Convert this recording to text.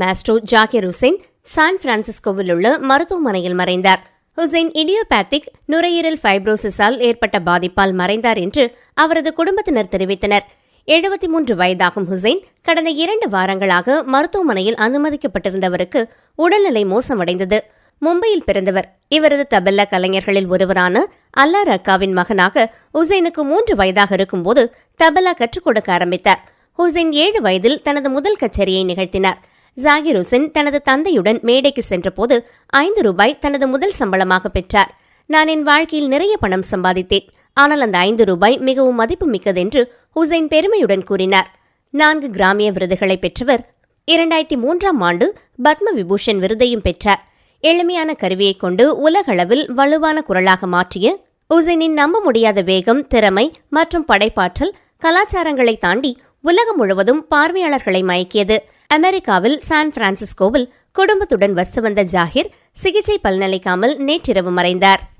Maestro Zakir Hussain San பிரான்சிஸ்கோவில் உள்ள மருத்துவமனையில் மறைந்தார். ஹுசைன் இடியோபேத்திக் நுரையீரல் ஃபைப்ரோசிஸால் ஏற்பட்ட பாதிப்பால் மறைந்தார் என்று அவரது குடும்பத்தினர் தெரிவித்தனர். எழுபத்தி மூன்று வயதாகும் ஹுசைன் கடந்த இரண்டு வாரங்களாக மருத்துவமனையில் அனுமதிக்கப்பட்டிருந்தவருக்கு உடல்நிலை மோசமடைந்தது. மும்பையில் பிறந்தவர். இவரது தபல்லா கலைஞர்களில் ஒருவரான அல்லா ரக்காவின் மகனாக ஹுசைனுக்கு மூன்று வயதாக இருக்கும்போது தபல்லா கற்றுக் கொடுக்க ஆரம்பித்தார். ஹுசைன் ஏழு வயதில் தனது முதல் கச்சேரியை நிகழ்த்தினார். ஜாகிர் ஹுசைன் தனது தந்தையுடன் மேடைக்கு சென்றபோது ஐந்து ரூபாய் தனது முதல் சம்பளமாக பெற்றார். நான் என் வாழ்க்கையில் நிறைய பணம் சம்பாதித்தேன். ஆனால் அந்த ஐந்து ரூபாய் மிகவும் மதிப்பு மிக்கதென்று ஹுசைன் பெருமையுடன் கூறினார். நான்கு கிராமிய விருதுகளை பெற்றவர் இரண்டாயிரத்தி மூன்றாம் ஆண்டு பத்ம விபூஷன் விருதையும் பெற்றார். எளிமையான கருவியைக் கொண்டு உலகளவில் வலுவான குரலாக மாற்றிய உசைனின் நம்ப முடியாத வேகம் திறமை மற்றும் படைப்பாற்றல் கலாச்சாரங்களை தாண்டி உலகம் முழுவதும் பார்வையாளர்களை மயக்கியது. அமெரிக்காவில் சான் பிரான்சிஸ்கோவில் குடும்பத்துடன் வசித்து வந்த ஜாகிர் சிகிச்சை பலனளிக்காமல் நேற்றிரவு மறைந்தார்.